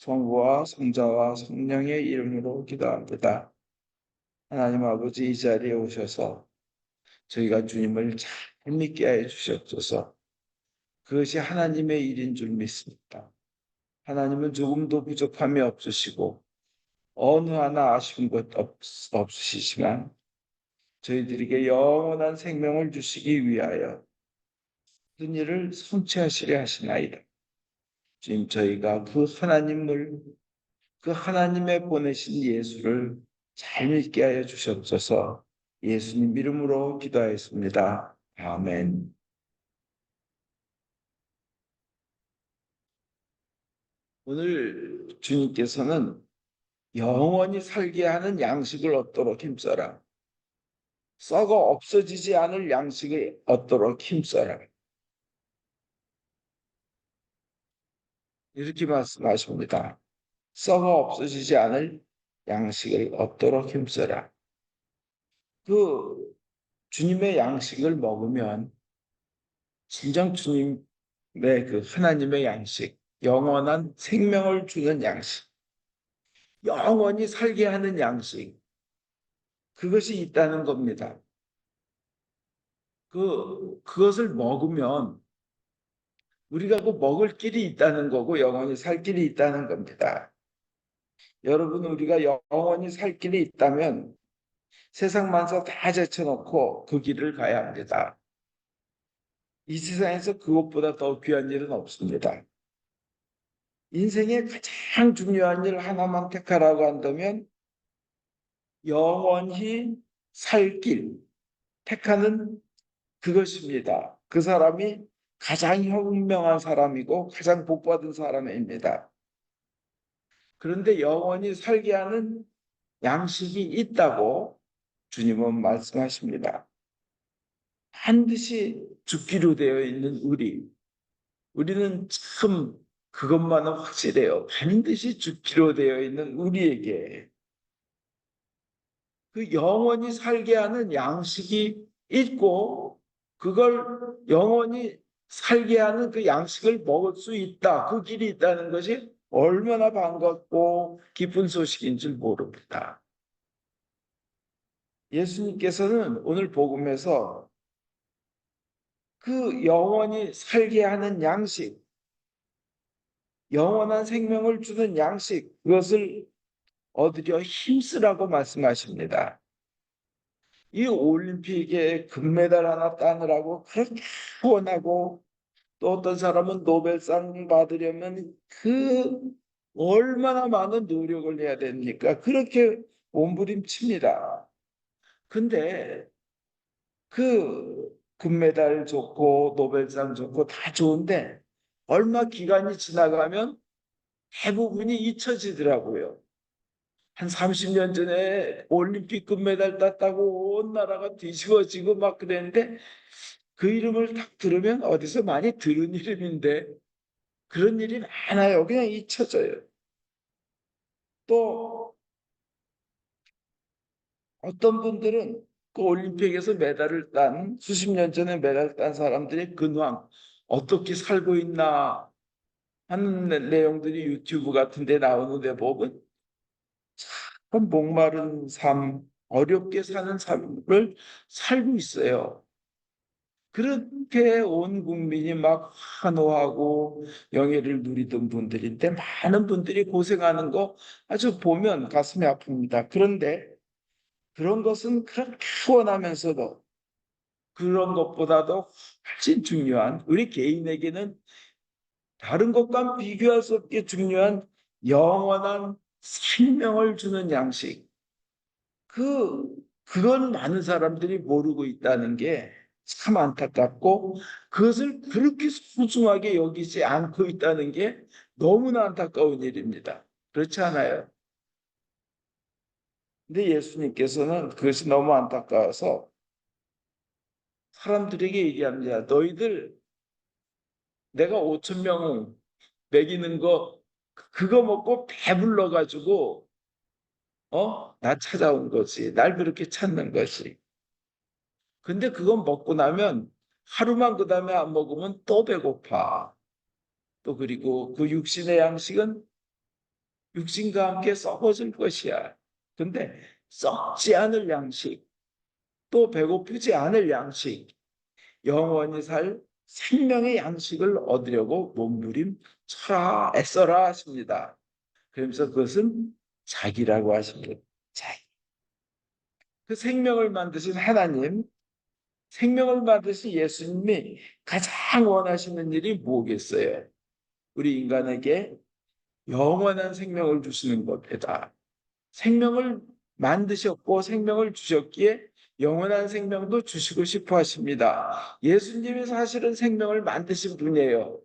성부와 성자와 성령의 이름으로 기도합니다. 하나님 아버지 이 자리에 오셔서 저희가 주님을 잘 믿게 해 주시옵소서. 그것이 하나님의 일인 줄 믿습니다. 하나님은 조금도 부족함이 없으시고 어느 하나 아쉬운 것 없, 없으시지만 저희들에게 영원한 생명을 주시기 위하여 모든 일을 성취하시려 하시나이다. 주님 저희가 그 하나님을 그 하나님의 보내신 예수를 잘 믿게 하여 주시옵소서 예수님 이름으로 기도하였습니다. 아멘. 오늘 주님께서는 영원히 살게 하는 양식을 얻도록 힘써라. 썩어 없어지지 않을 양식을 얻도록 힘써라. 이렇게 말씀하십니다. 썩어 없어지지 않을 양식을 얻도록 힘써라. 그 주님의 양식을 먹으면 진정 주님의 그 하나님의 양식, 영원한 생명을 주는 양식, 영원히 살게 하는 양식, 그것이 있다는 겁니다. 그, 그것을 먹으면 우리가 그 먹을 길이 있다는 거고 영원히 살 길이 있다는 겁니다. 여러분 우리가 영원히 살 길이 있다면 세상 만사 다 제쳐놓고 그 길을 가야 합니다. 이 세상에서 그것보다 더 귀한 일은 없습니다. 인생의 가장 중요한 일 하나만 택하라고 한다면 영원히 살 길 택하는 그것입니다. 그 사람이 가장 현명한 사람이고 가장 복받은 사람입니다. 그런데 영원히 살게 하는 양식이 있다고 주님은 말씀하십니다. 반드시 죽기로 되어 있는 우리, 우리는 참 그것만은 확실해요. 반드시 죽기로 되어 있는 우리에게 그 영원히 살게 하는 양식이 있고 그걸 영원히 살게 하는 그 양식을 먹을 수 있다. 그 길이 있다는 것이 얼마나 반갑고 기쁜 소식인 줄 모릅니다. 예수님께서는 오늘 복음에서 그 영원히 살게 하는 양식, 영원한 생명을 주는 양식, 그것을 얻으려 힘쓰라고 말씀하십니다. 이 올림픽에 금메달 하나 따느라고 그렇게 원하고 또 어떤 사람은 노벨상 받으려면 그 얼마나 많은 노력을 해야 됩니까? 그렇게 몸부림칩니다. 근데 그 금메달 좋고 노벨상 좋고 다 좋은데 얼마 기간이 지나가면 대부분이 잊혀지더라고요. 한 30년 전에 올림픽 금메달 땄다고 온 나라가 뒤집어지고 막 그랬는데 그 이름을 딱 들으면 어디서 많이 들은 이름인데 그런 일이 많아요. 그냥 잊혀져요. 또 어떤 분들은 그 올림픽에서 메달을 딴 수십 년 전에 메달 딴 사람들의 근황 어떻게 살고 있나 하는 내용들이 유튜브 같은 데 나오는데 보면 참 목마른 삶, 어렵게 사는 삶을 살고 있어요. 그렇게 온 국민이 막 환호하고 영예를 누리던 분들인데 많은 분들이 고생하는 거 아주 보면 가슴이 아픕니다. 그런데 그런 것은 그렇게 원하면서도 그런 것보다도 훨씬 중요한 우리 개인에게는 다른 것과 비교할 수 없게 중요한 영원한 생명을 주는 양식. 그, 그건 많은 사람들이 모르고 있다는 게 참 안타깝고 그것을 그렇게 소중하게 여기지 않고 있다는 게 너무나 안타까운 일입니다. 그렇지 않아요? 근데 예수님께서는 그것이 너무 안타까워서 사람들에게 얘기합니다. 너희들 내가 5천 명 먹이는 거 그거 먹고 배불러 가지고 어? 나 찾아온 거지. 날 그렇게 찾는 것이. 근데 그건 먹고 나면 하루만 그 다음에 안 먹으면 또 배고파. 또 그리고 그 육신의 양식은 육신과 함께 썩어질 것이야. 근데 썩지 않을 양식, 또 배고프지 않을 양식, 영원히 살 생명의 양식을 얻으려고 몸부림 쳐라 애써라 하십니다. 그러면서 그것은 자기라고 하십니다. 자기. 그 생명을 만드신 하나님, 생명을 만드신 예수님이 가장 원하시는 일이 뭐겠어요? 우리 인간에게 영원한 생명을 주시는 겁니다. 생명을 만드셨고 생명을 주셨기에 영원한 생명도 주시고 싶어 하십니다. 예수님이 사실은 생명을 만드신 분이에요.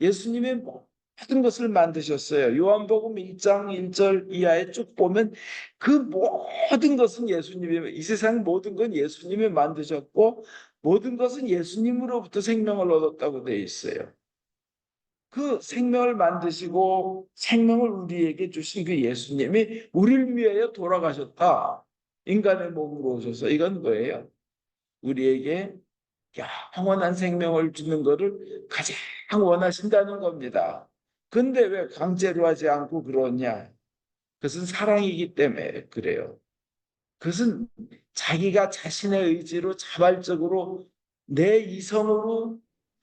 예수님이 모든 것을 만드셨어요. 요한복음 1장 1절 이하에 쭉 보면 그 모든 것은 예수님이 이 세상 모든 건 예수님이 만드셨고 모든 것은 예수님으로부터 생명을 얻었다고 되어 있어요. 그 생명을 만드시고 생명을 우리에게 주신 그 예수님이 우리를 위하여 돌아가셨다. 인간의 몸으로 오셔서 이건 뭐예요? 우리에게 영원한 생명을 주는 것을 가장 원하신다는 겁니다. 근데 왜 강제로 하지 않고 그러냐? 그것은 사랑이기 때문에 그래요. 그것은 자기가 자신의 의지로 자발적으로 내 이성으로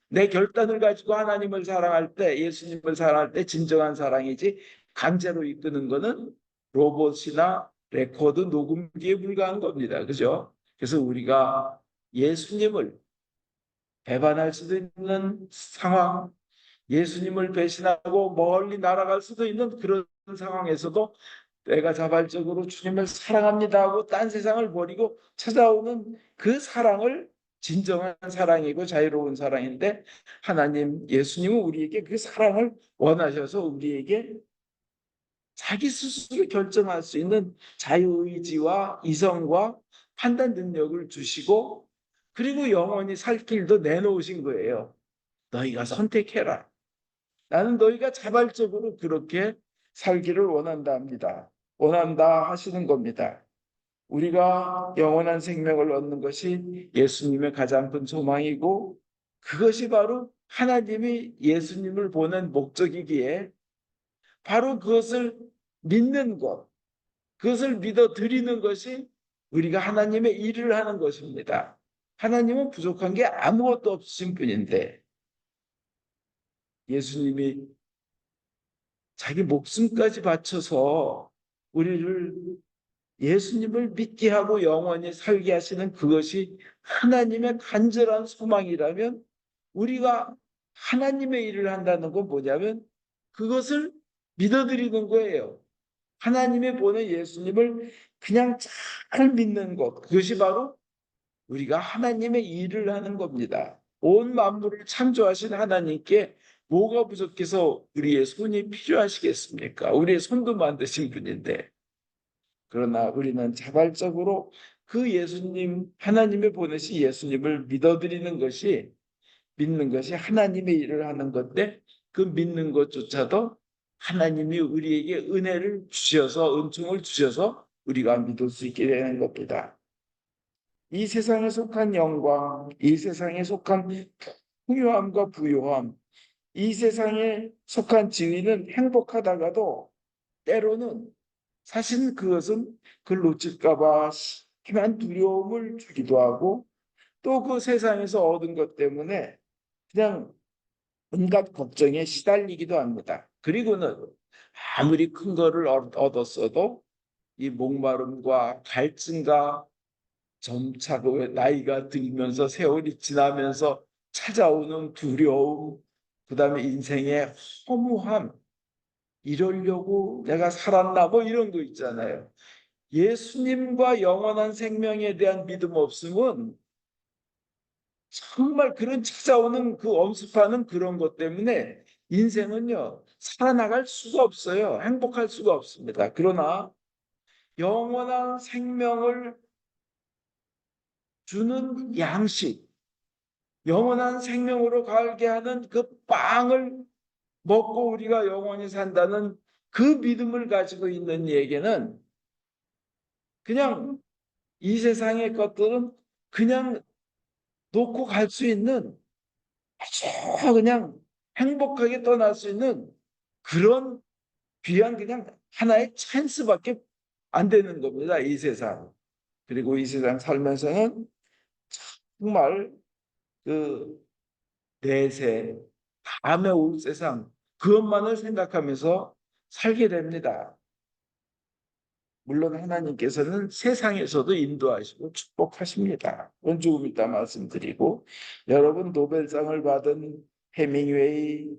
내 결단을 가지고 하나님을 사랑할 때, 예수님을 사랑할 때 진정한 사랑이지 강제로 이끄는 것은 로봇이나 레코드 녹음기에 불과한 겁니다. 그죠? 그래서 우리가 예수님을 배반할 수도 있는 상황, 예수님을 배신하고 멀리 날아갈 수도 있는 그런 상황에서도 내가 자발적으로 주님을 사랑합니다 하고 딴 세상을 버리고 찾아오는 그 사랑을 진정한 사랑이고 자유로운 사랑인데 하나님 예수님은 우리에게 그 사랑을 원하셔서 우리에게 자기 스스로 결정할 수 있는 자유의지와 이성과 판단 능력을 주시고 그리고 영원히 살 길도 내놓으신 거예요. 너희가 선택해라. 나는 너희가 자발적으로 그렇게 살기를 원한다 합니다. 원한다 하시는 겁니다. 우리가 영원한 생명을 얻는 것이 예수님의 가장 큰 소망이고 그것이 바로 하나님이 예수님을 보낸 목적이기에 바로 그것을 믿는 것, 그것을 믿어 드리는 것이 우리가 하나님의 일을 하는 것입니다. 하나님은 부족한 게 아무것도 없으신 분인데 예수님이 자기 목숨까지 바쳐서 우리를 예수님을 믿게 하고 영원히 살게 하시는 그것이 하나님의 간절한 소망이라면 우리가 하나님의 일을 한다는 건 뭐냐면 그것을 믿어드리는 거예요. 하나님의 보낸 예수님을 그냥 잘 믿는 것. 그것이 바로 우리가 하나님의 일을 하는 겁니다. 온 만물을 창조하신 하나님께 뭐가 부족해서 우리의 손이 필요하시겠습니까? 우리의 손도 만드신 분인데. 그러나 우리는 자발적으로 그 예수님, 하나님의 보내신 예수님을 믿어드리는 것이, 믿는 것이 하나님의 일을 하는 건데, 그 믿는 것조차도 하나님이 우리에게 은혜를 주셔서, 은총을 주셔서 우리가 믿을 수 있게 되는 겁니다. 이 세상에 속한 영광, 이 세상에 속한 풍요함과 부요함, 이 세상에 속한 지위는 행복하다가도 때로는 사실 그것은 그걸 놓칠까봐 심한 두려움을 주기도 하고 또 그 세상에서 얻은 것 때문에 그냥 온갖 걱정에 시달리기도 합니다. 그리고는 아무리 큰 거를 얻었어도 이 목마름과 갈증과 점차 그 나이가 들면서 세월이 지나면서 찾아오는 두려움, 그 다음에 인생의 허무함, 이러려고 내가 살았나 뭐 이런 거 있잖아요. 예수님과 영원한 생명에 대한 믿음 없으면 정말 그런 찾아오는 그 엄습하는 그런 것 때문에 인생은요 살아나갈 수가 없어요. 행복할 수가 없습니다. 그러나 영원한 생명을 주는 양식, 영원한 생명으로 가게 하는 그 빵을 먹고 우리가 영원히 산다는 그 믿음을 가지고 있는 얘기는 그냥 이 세상의 것들은 그냥 놓고 갈 수 있는 아주 그냥 행복하게 떠날 수 있는 그런 귀한 그냥 하나의 찬스밖에 안 되는 겁니다. 이 세상. 그리고 이 세상 살면서는 정말 그 내세, 다음에 올 세상 그것만을 생각하면서 살게 됩니다. 물론 하나님께서는 세상에서도 인도하시고 축복하십니다. 그건 조금 이따 말씀드리고 여러분 노벨상을 받은 해밍웨이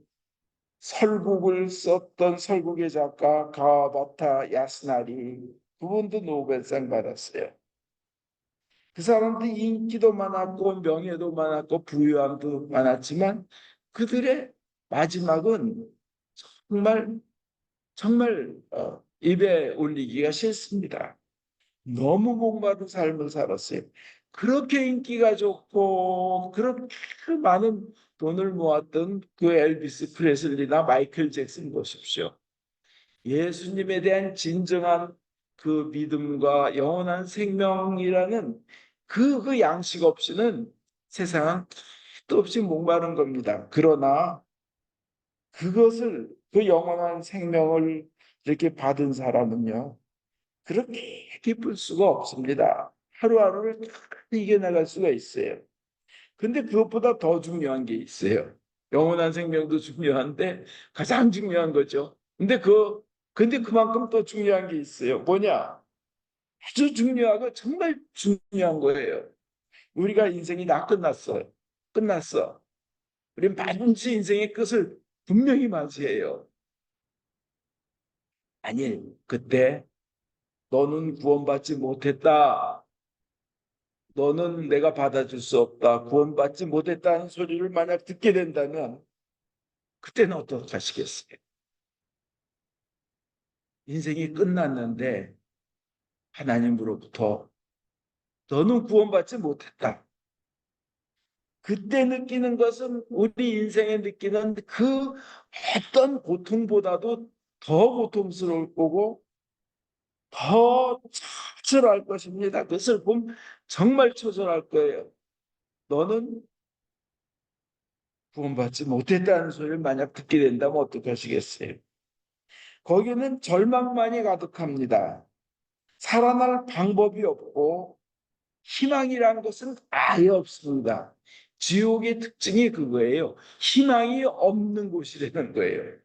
설국을 썼던 설국의 작가 가와바타 야스나리 그분도 노벨상 받았어요. 그 사람도 인기도 많았고 명예도 많았고 부유함도 많았지만 그들의 마지막은 정말 정말 어, 입에 올리기가 싫습니다. 너무 목마른 삶을 살았어요. 그렇게 인기가 좋고 그렇게 많은 돈을 모았던 그 엘비스 프레슬리나 마이클 잭슨 보십시오. 예수님에 대한 진정한 그 믿음과 영원한 생명이라는 그, 그 양식 없이는 세상은 끝도 없이 목마른 겁니다. 그러나 그것을 그 영원한 생명을 이렇게 받은 사람은요. 그렇게 기쁠 수가 없습니다. 하루하루를 이겨나갈 수가 있어요. 근데 그것보다 더 중요한 게 있어요. 영원한 생명도 중요한데 가장 중요한 거죠. 근데 그 근데 그만큼 또 중요한 게 있어요. 뭐냐? 아주 중요하고 정말 중요한 거예요. 우리가 인생이 다 끝났어요. 끝났어. 우리 반드시 인생의 끝을 분명히 맞이해요. 아니, 그때 너는 구원받지 못했다. 너는 내가 받아줄 수 없다. 구원받지 못했다는 소리를 만약 듣게 된다면 그때는 어떻게 하시겠어요? 인생이 끝났는데 하나님으로부터 너는 구원받지 못했다. 그때 느끼는 것은 우리 인생에 느끼는 그 어떤 고통보다도 더 고통스러울 거고 더 처절할 것입니다. 그 슬픔 정말 처절할 거예요. 너는 구원받지 못했다는 소리를 만약 듣게 된다면 어떻게 하시겠어요? 거기는 절망만이 가득합니다. 살아날 방법이 없고 희망이란 것은 아예 없습니다. 지옥의 특징이 그거예요. 희망이 없는 곳이라는 거예요.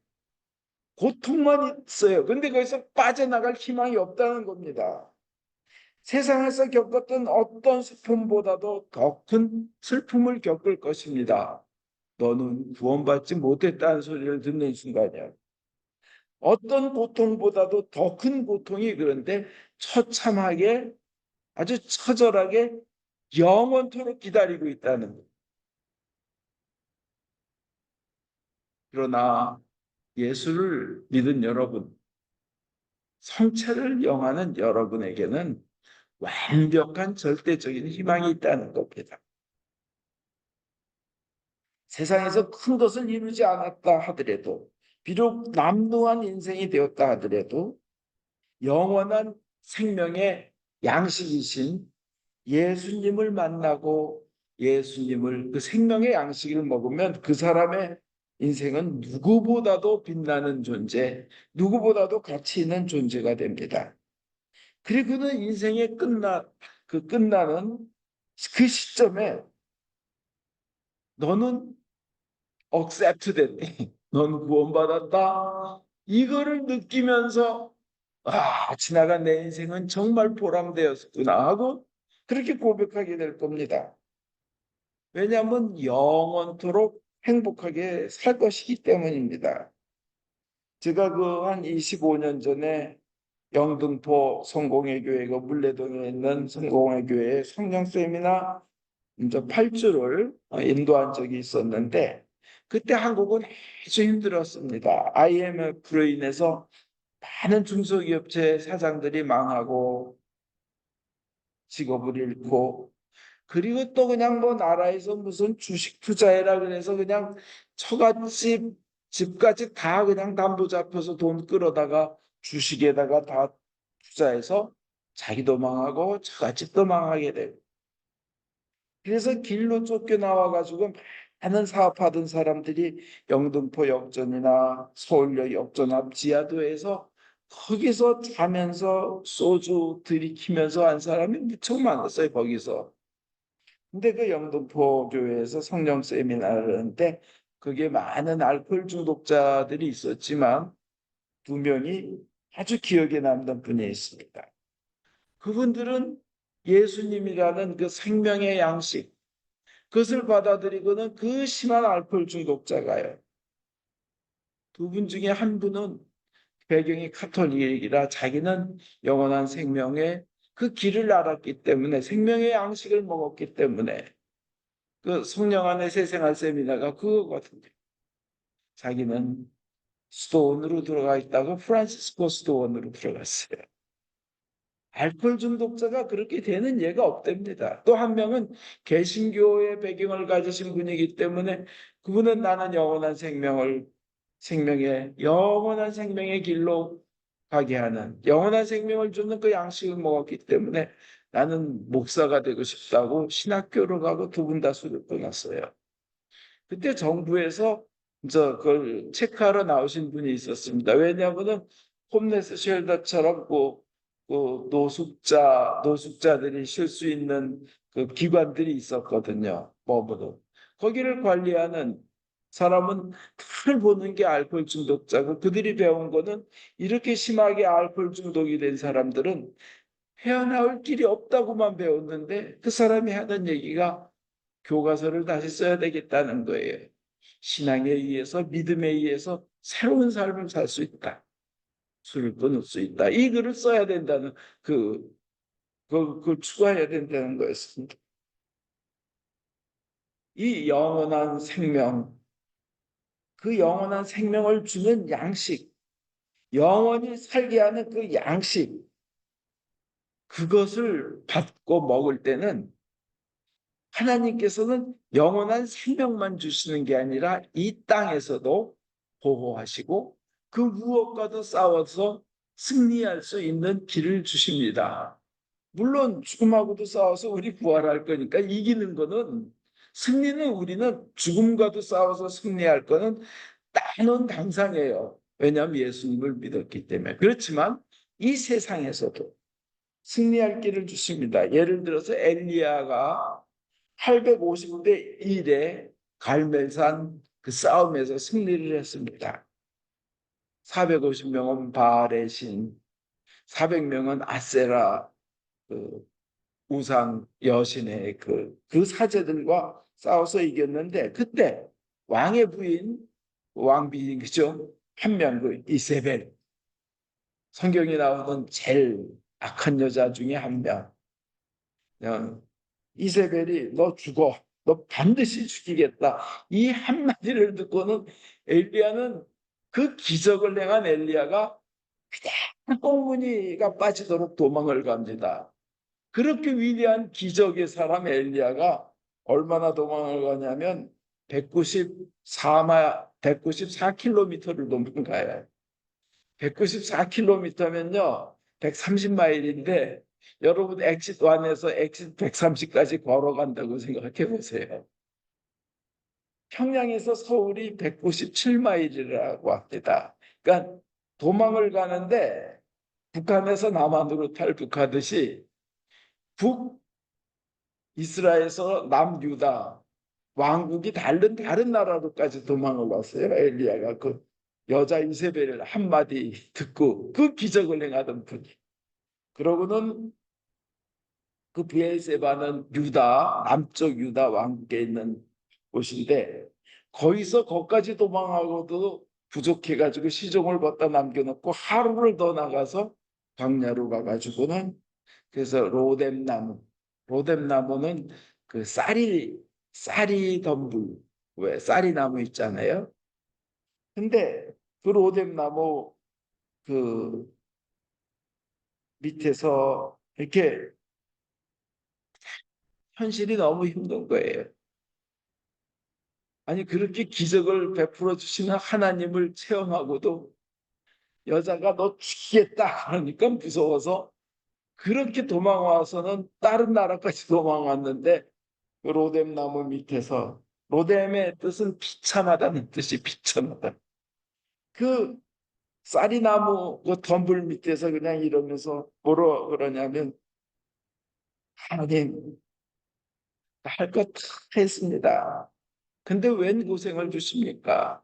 고통만 있어요. 근데 거기서 빠져나갈 희망이 없다는 겁니다. 세상에서 겪었던 어떤 슬픔보다도 더 큰 슬픔을 겪을 것입니다. 너는 구원받지 못했다는 소리를 듣는 순간이야. 어떤 고통보다도 더 큰 고통이 그런데 처참하게 아주 처절하게 영원토록 기다리고 있다는 것. 그러나 예수를 믿은 여러분, 성체를 영하는 여러분에게는 완벽한 절대적인 희망이 있다는 겁니다. 세상에서 큰 것을 이루지 않았다 하더라도, 비록 남루한 인생이 되었다 하더라도, 영원한 생명의 양식이신 예수님을 만나고 예수님을 그 생명의 양식을 먹으면 그 사람의 인생은 누구보다도 빛나는 존재, 누구보다도 가치 있는 존재가 됩니다. 그리고 그는 인생의 끝나 그 끝나는 그 시점에 너는 accepted, 넌 구원받았다. 이거를 느끼면서 아 지나간 내 인생은 정말 보람되었구나 하고 그렇게 고백하게 될 겁니다. 왜냐하면 영원토록 행복하게 살 것이기 때문입니다. 제가 그 한 25년 전에 영등포 성공회 교회가 물레동에 있는 성공회 교회에 성령 세미나 이제 8주를 인도한 적이 있었는데 그때 한국은 아주 힘들었습니다. IMF로 인해서 많은 중소기업체 사장들이 망하고 직업을 잃고 그리고 또 그냥 뭐 나라에서 무슨 주식 투자해라 그래서 그냥 처갓집 집까지 다 그냥 담보 잡혀서 돈 끌어다가 주식에다가 다 투자해서 자기도 망하고 처갓집도 망하게 되고 그래서 길로 쫓겨나와 가지고 많은 사업하던 사람들이 영등포 역전이나 서울역 역전 앞 지하도에서 거기서 자면서 소주 들이키면서 한 사람이 무척 많았어요 거기서. 근데 그 영등포 교회에서 성령 세미나를 하는데 그게 많은 알코올 중독자들이 있었지만 두 명이 아주 기억에 남는 분이 있습니다. 그분들은 예수님이라는 그 생명의 양식, 그것을 받아들이고는 그 심한 알코올 중독자가요. 두 분 중에 한 분은 배경이 카톨릭이라 자기는 영원한 생명의 그 길을 알았기 때문에 생명의 양식을 먹었기 때문에 그 성령 안에 세생활 세미나가 그거거든요. 자기는 수도원으로 들어가 있다가 프란시스코 수도원으로 들어갔어요. 알코올 중독자가 그렇게 되는 예가 없답니다. 또 한 명은 개신교의 배경을 가지신 분이기 때문에 그분은 나는 영원한 생명을 생명의 영원한 생명의 길로 가게 하는 영원한 생명을 주는 그 양식을 먹었기 때문에 나는 목사가 되고 싶다고 신학교로 가고 두 분다 술을 끊었어요. 그때 정부에서 저 그걸 체크하러 나오신 분이 있었습니다. 왜냐하면은 홈레스 쉘터처럼 그, 그 노숙자 노숙자들이 쉴 수 있는 그 기관들이 있었거든요. 법으로 거기를 관리하는 사람은 다 보는 게 알코올 중독자고 그들이 배운 거는 이렇게 심하게 알코올 중독이 된 사람들은 헤어나올 길이 없다고만 배웠는데 그 사람이 하는 얘기가 교과서를 다시 써야 되겠다는 거예요. 신앙에 의해서 믿음에 의해서 새로운 삶을 살 수 있다. 술을 끊을 수 있다. 이 글을 써야 된다는 그, 그 그걸 추구해야 된다는 거였습니다. 이 영원한 생명, 그 영원한 생명을 주는 양식, 영원히 살게 하는 그 양식, 그것을 받고 먹을 때는 하나님께서는 영원한 생명만 주시는 게 아니라 이 땅에서도 보호하시고 그 무엇과도 싸워서 승리할 수 있는 길을 주십니다. 물론 죽음하고도 싸워서 우리 부활할 거니까 이기는 거는 승리는 우리는 죽음과도 싸워서 승리할 거는 따놓은 당상이에요. 왜냐하면 예수님을 믿었기 때문에. 그렇지만 이 세상에서도 승리할 길을 주십니다. 예를 들어서 엘리야가 850대 1의 갈멜산 그 싸움에서 승리를 했습니다. 450명은 바알의 신, 400명은 아세라 그 우상 여신의 그, 그 사제들과 싸워서 이겼는데 그때 왕의 부인 왕비인 그죠? 한 명 그 이세벨 성경에 나오는 제일 악한 여자 중에 한 명. 어, 이세벨이 너 죽어. 너 반드시 죽이겠다. 이 한마디를 듣고는 엘리야는 그 기적을 행한 엘리야가 그냥 꽁무니가 빠지도록 도망을 갑니다. 그렇게 위대한 기적의 사람 엘리야가 얼마나 도망을 가냐면 194마 194km를 도망가요. 194km면요. 130마일인데 여러분 엑sit 1에서 엑sit 130까지 걸어간다고 생각해 보세요. 평양에서 서울이 197마일이라고 합니다. 그러니까 도망을 가는데 북한에서 남한으로 탈북하듯이 북 이스라엘에서 남유다 왕국이 다른 다른 나라로까지 도망을 왔어요. 엘리야가 그 여자 이세벨을 한마디 듣고 그 기적을 행하던 분이. 그러고는 그 비엘세바는 유다 남쪽 유다 왕국에 있는 곳인데 거기서 거기까지 도망하고도 부족해가지고 시종을 벗다 남겨놓고 하루를 더 나가서 광야로 가가지고는 그래서 로뎀 나무 로뎀 나무는 그 쌀이 쌀이 덤불 왜 쌀이 나무 있잖아요. 근데 그 로뎀 나무 그 밑에서 이렇게 현실이 너무 힘든 거예요. 아니 그렇게 기적을 베풀어 주시는 하나님을 체험하고도 여자가 너 죽이겠다 그러니까 무서워서 그렇게 도망와서는 다른 나라까지 도망왔는데 그 로뎀 나무 밑에서 로뎀의 뜻은 비참하다는 뜻이 비참하다. 그 쌀이나무 그 덤불 밑에서 그냥 이러면서 뭐로 그러냐면 하나님 할 것 다 했습니다. 근데 웬 고생을 주십니까?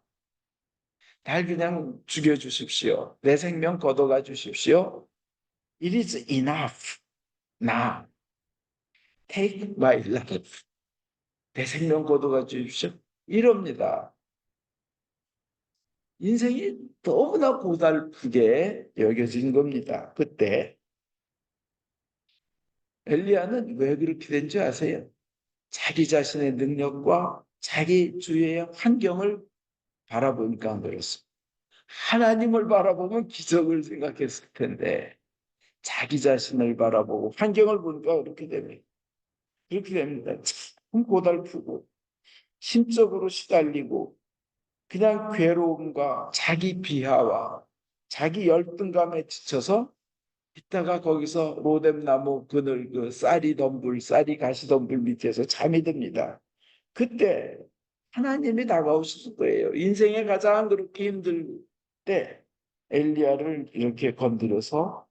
날 그냥 죽여 주십시오. 내 생명 걷어가 주십시오. It is enough. Now, take my life. 내 생명 걷어가 주십시오. 이럽니다. 인생이 너무나 고달프게 여겨진 겁니다. 그때 엘리야는 왜 그렇게 된지 아세요? 자기 자신의 능력과 자기 주위의 환경을 바라보니까 안 그렇습니다. 하나님을 바라보면 기적을 생각했을 텐데 자기 자신을 바라보고 환경을 보니까 그렇게 됩니다. 그렇게 됩니다. 참 고달프고 심적으로 시달리고 그냥 괴로움과 자기 비하와 자기 열등감에 지쳐서 있다가 거기서 로뎀나무 그늘 그 쌀이 덤불 쌀이 가시 덤불 밑에서 잠이 듭니다. 그때 하나님이 다가오실 거예요. 인생에 가장 그렇게 힘들 때 엘리야를 이렇게 건드려서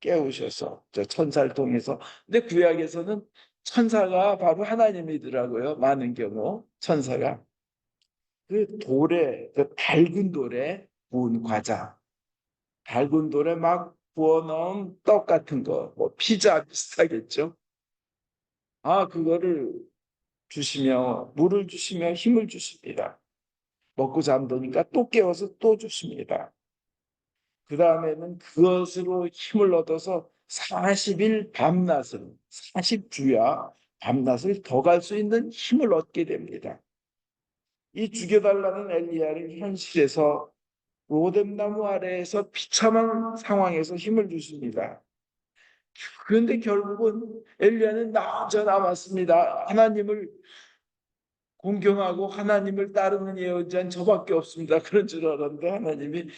깨우셔서 저 천사를 통해서 근데 구약에서는 천사가 바로 하나님이더라고요. 많은 경우 천사가 그 돌에 그 밝은 돌에 구운 과자 밝은 돌에 막 넣은 떡 같은 거, 뭐 피자 비슷하겠죠. 아, 그거를 주시며 물을 주시며 힘을 주십니다. 먹고 잠드니까 또 깨워서 또 주십니다. 그 다음에는 그것으로 힘을 얻어서 40일 밤낮을 40주야 밤낮을 더 갈 수 있는 힘을 얻게 됩니다. 이 죽여달라는 엘리야를 현실에서 로뎀나무 아래에서 비참한 상황에서 힘을 주십니다. 그런데 결국은 엘리야는 나 혼자 남았습니다. 하나님을 공경하고 하나님을 따르는 예언자는 저밖에 없습니다. 그런 줄 알았는데 하나님이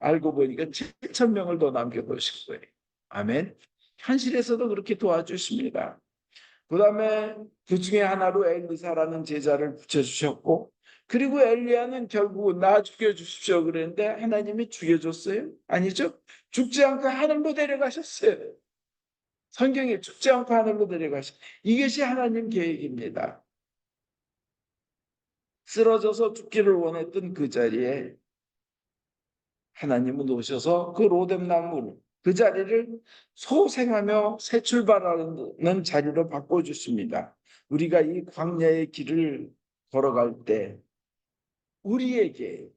알고 보니까 7천 명을 더 남겨놓으신 거예요. 아멘. 현실에서도 그렇게 도와주십니다. 그 다음에 그 중에 하나로 엘리사라는 제자를 붙여주셨고 그리고 엘리야는 결국 나 죽여주십시오 그랬는데 하나님이 죽여줬어요? 아니죠. 죽지 않고 하늘로 데려가셨어요. 성경에 죽지 않고 하늘로 데려가셨 이것이 하나님 계획입니다. 쓰러져서 죽기를 원했던 그 자리에 하나님은 오셔서 그 로뎀나무를 그 자리를 소생하며 새 출발하는 자리로 바꿔주십니다. 우리가 이 광야의 길을 걸어갈 때 우리에게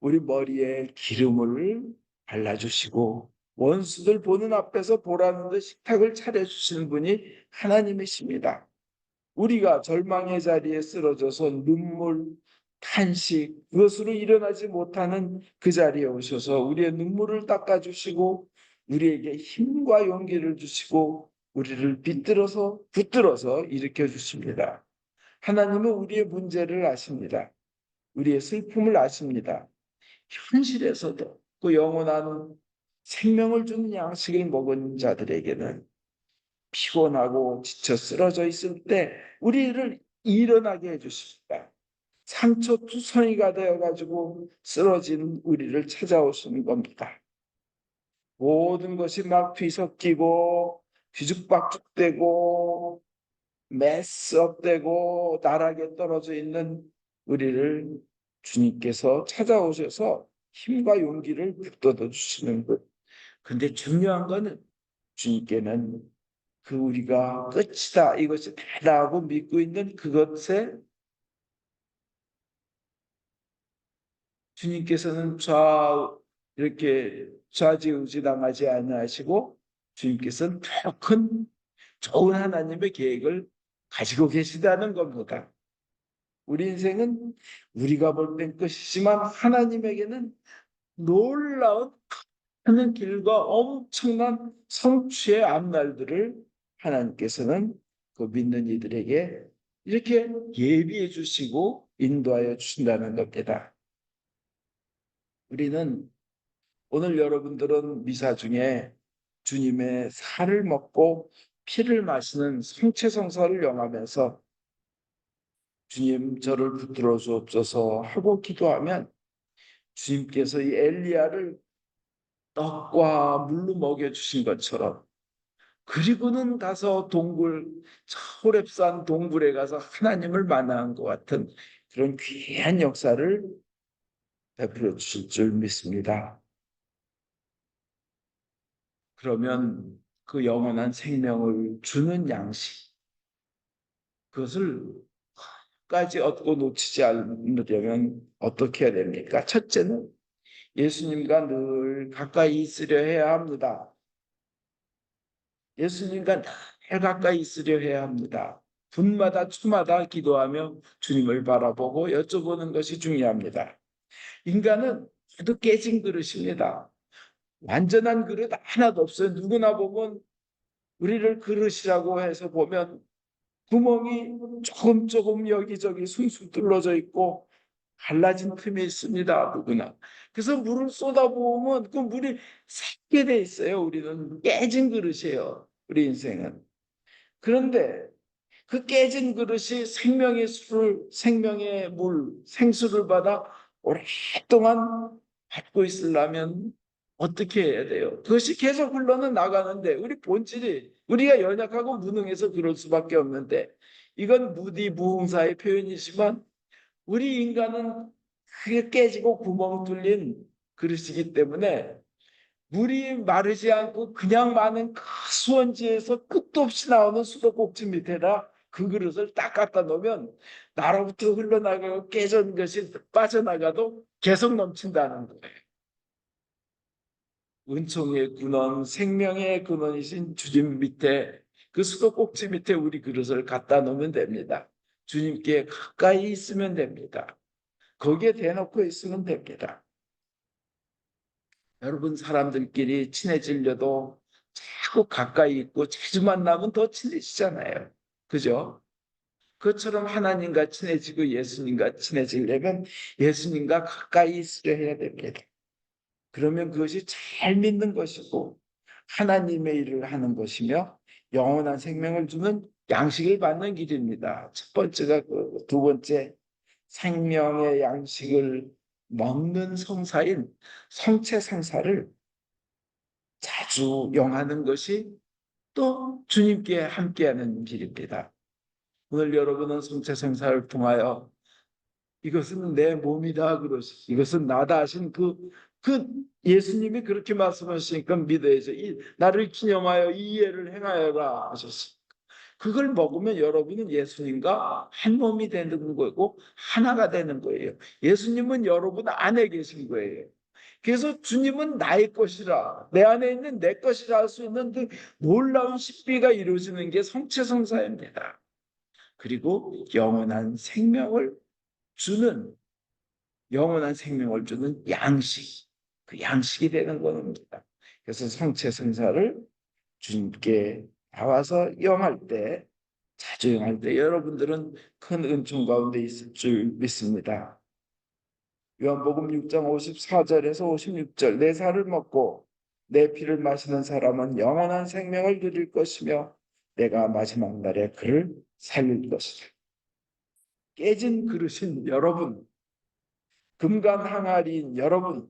우리 머리에 기름을 발라주시고 원수들 보는 앞에서 보라는 듯 식탁을 차려주시는 분이 하나님이십니다. 우리가 절망의 자리에 쓰러져서 눈물, 탄식, 그것으로 일어나지 못하는 그 자리에 오셔서 우리의 눈물을 닦아주시고 우리에게 힘과 용기를 주시고 우리를 bit들어서 붙들어서 일으켜 주십니다. 하나님은 우리의 문제를 아십니다. 우리의 슬픔을 아십니다. 현실에서도 그 영원한 생명을 주는 양식을 먹은 자들에게는 피곤하고 지쳐 쓰러져 있을 때 우리를 일어나게 해주십니다. 상처 투성이가 되어가지고 쓰러진 우리를 찾아오시는 겁니다. 모든 것이 막 뒤섞이고 뒤죽박죽되고 메스업되고 나락에 떨어져 있는 우리를 주님께서 찾아오셔서 힘과 용기를 북돋아 주시는 것. 근데 중요한 거는 주님께는 그 우리가 끝이다 이것이 다라고 믿고 있는 그것에 주님께서는 좌 이렇게 좌지우지 당하지 않으시고 주님께서는 더큰 좋은 하나님의 계획을 가지고 계시다는 겁니다. 우리 인생은 우리가 볼 땐 끝이지만 하나님에게는 놀라운 하는 길과 엄청난 성취의 앞날들을 하나님께서는 그 믿는 이들에게 이렇게 예비해 주시고 인도하여 주신다는 겁니다. 우리는 오늘 여러분들은 미사 중에 주님의 살을 먹고 피를 마시는 성체성사를 영하면서 주님 저를 붙들어 주옵소서 하고 기도하면 주님께서 이 엘리야를 떡과 물로 먹여 주신 것처럼 그리고는 가서 동굴 저 호렙산 동굴에 가서 하나님을 만난 것 같은 그런 귀한 역사를 베풀어 주실 줄 믿습니다. 그러면 그 영원한 생명을 주는 양식 그것을 까지 얻고 놓치지 않으려면 어떻게 해야 됩니까? 첫째는 예수님과 늘 가까이 있으려 해야 합니다. 예수님과 늘 가까이 있으려 해야 합니다. 분마다 주마다 기도하며 주님을 바라보고 여쭤보는 것이 중요합니다. 인간은 모두 깨진 그릇입니다. 완전한 그릇 하나도 없어요. 누구나 보면 우리를 그릇이라고 해서 보면 구멍이 조금 조금 여기저기 숭숭 뚫어져 있고 갈라진 틈이 있습니다. 누구나. 그래서 물을 쏟아부으면 그 물이 새게 돼 있어요. 우리는 깨진 그릇이에요. 우리 인생은. 그런데 그 깨진 그릇이 생명의 술을, 생명의 물, 생수를 받아 오랫동안 받고 있으려면 어떻게 해야 돼요? 그것이 계속 흘러는 나가는데 우리 본질이 우리가 연약하고 무능해서 그럴 수밖에 없는데 이건 무디 무흥사의 표현이지만 우리 인간은 그게 깨지고 구멍 뚫린 그릇이기 때문에 물이 마르지 않고 그냥 많은 그 수원지에서 끝도 없이 나오는 수도꼭지 밑에다 그 그릇을 딱 갖다 놓으면 나로부터 흘러나가고 깨진 것이 빠져나가도 계속 넘친다는 거예요. 은총의 근원, 생명의 근원이신 주님 밑에 그 수도꼭지 밑에 우리 그릇을 갖다 놓으면 됩니다. 주님께 가까이 있으면 됩니다. 거기에 대놓고 있으면 됩니다. 여러분 사람들끼리 친해지려도 자꾸 가까이 있고 자주 만나면 더 친해지잖아요. 그죠? 그처럼 하나님과 친해지고 예수님과 친해지려면 예수님과 가까이 있으려 해야 됩니다. 그러면 그것이 잘 믿는 것이고 하나님의 일을 하는 것이며 영원한 생명을 주는 양식을 받는 길입니다. 첫 번째가 그 두 번째 생명의 양식을 먹는 성사인 성체 상사를 자주 영하는 것이 또 주님께 함께하는 길입니다. 오늘 여러분은 성체 상사를 통하여 이것은 내 몸이다 그러시 이것은 나다 하신 그, 그 예수님이 그렇게 말씀하시니까 믿어야죠. 이, 나를 기념하여 이 예를 행하여라 하셨습니다. 그걸 먹으면 여러분은 예수님과 한 몸이 되는 거고 하나가 되는 거예요. 예수님은 여러분 안에 계신 거예요. 그래서 주님은 나의 것이라 내 안에 있는 내 것이라 할 수 있는 그 놀라운 십비가 이루어지는 게 성체성사입니다. 그리고 영원한 생명을 주는 영원한 생명을 주는 양식 그 양식이 되는 겁니다. 그래서 성체 성사를 주님께 나와서 영할 때 자주 영할 때 여러분들은 큰 은총 가운데 있을 줄 믿습니다. 요한복음 6장 54절에서 56절 내 살을 먹고 내 피를 마시는 사람은 영원한 생명을 누릴 것이며 내가 마지막 날에 그를 살릴 것이다. 깨진 그릇인 여러분, 금간 항아리인 여러분,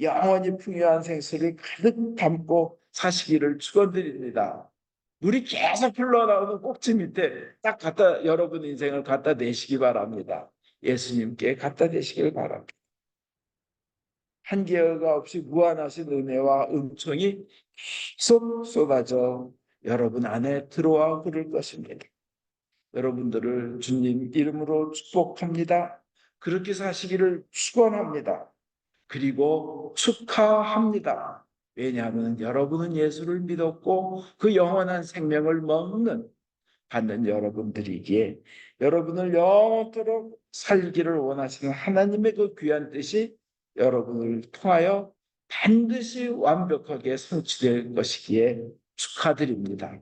영원히 풍요한 생수를 가득 담고 사시기를 축원드립니다. 물이 계속 흘러나오는 꼭지 밑에 딱 갖다 여러분 인생을 갖다 내시기 바랍니다. 예수님께 갖다 대시길 바랍니다. 한계가 없이 무한하신 은혜와 은총이 계속 쏟아져 여러분 안에 들어와 흐를 것입니다. 여러분들을 주님 이름으로 축복합니다. 그렇게 사시기를 축원합니다. 그리고 축하합니다. 왜냐하면 여러분은 예수를 믿었고 그 영원한 생명을 먹는 받는 여러분들이기에 여러분을 영원토록 살기를 원하시는 하나님의 그 귀한 뜻이 여러분을 통하여 반드시 완벽하게 성취될 것이기에 축하드립니다.